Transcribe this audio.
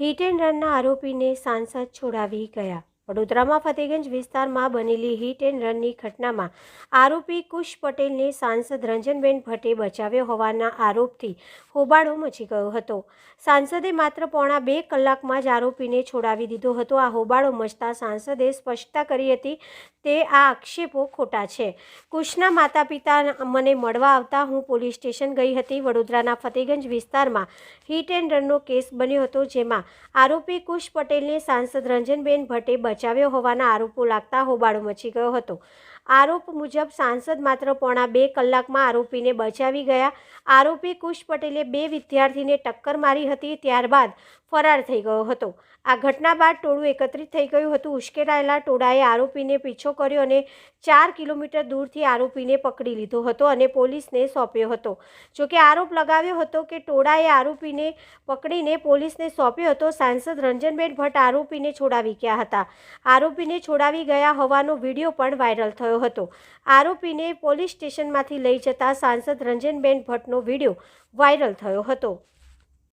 Hit and રનના આરોપીને સાંસદ છોડાવી ગયા. વડોદરામાં ફતેગંજ વિસ્તારમાં બનેલી હિટ એન્ડ રનની ઘટનામાં આરોપી કુશ પટેલને સાંસદ રંજનબેન ભટ્ટે બચાવ્યો હોવાના આરોપથી હોબાળો મચી ગયો હતો. સાંસદે માત્ર પોણા બે કલાકમાં જ આરોપીને છોડાવી દીધો હતો. આ હોબાળો મચતા સાંસદે સ્પષ્ટતા કરી હતી તે આ આક્ષેપો ખોટા છે. કુશના માતા પિતા મને મળવા આવતા હું પોલીસ સ્ટેશન ગઈ હતી. વડોદરાના ફતેગંજ વિસ્તારમાં હિટ એન્ડ રનનો કેસ બન્યો હતો, જેમાં આરોપી કુશ પટેલને સાંસદ રંજનબેન ભટ્ટે બચાવ્યો હોવાના આરોપો લાગતા હોબાળો મચી ગયો હતો. આરોપ મુજબ સાંસદ માત્ર પોણા બે કલાકમાં આરોપીને બચાવી ગયા. આરોપી કુશ પટેલે બે વિદ્યાર્થીને ટક્કર મારી હતી, ત્યારબાદ ફરાર થઈ ગયો હતો. આ ઘટના બાદ ટોળું એકત્રિત થઈ ગયું હતું. ઉશ્કેરાયેલા ટોળાએ આરોપીને પીછો કર્યો અને ચાર કિલોમીટર દૂરથી આરોપીને પકડી લીધો હતો અને પોલીસને સોંપ્યો હતો. જોકે આરોપ લગાવ્યો હતો કે ટોળાએ આરોપીને પકડીને પોલીસને સોંપ્યો હતો, સાંસદ રંજનબેન ભટ્ટ આરોપીને છોડાવી ગયા હતા. આરોપીને છોડાવી ગયા હોવાનો વીડિયો પણ વાયરલ થયો હતો. આરોપીને પોલીસ સ્ટેશનમાંથી લઈ જતા સાંસદ રંજનબેન ભટ્ટનો વીડિયો વાયરલ થયો હતો.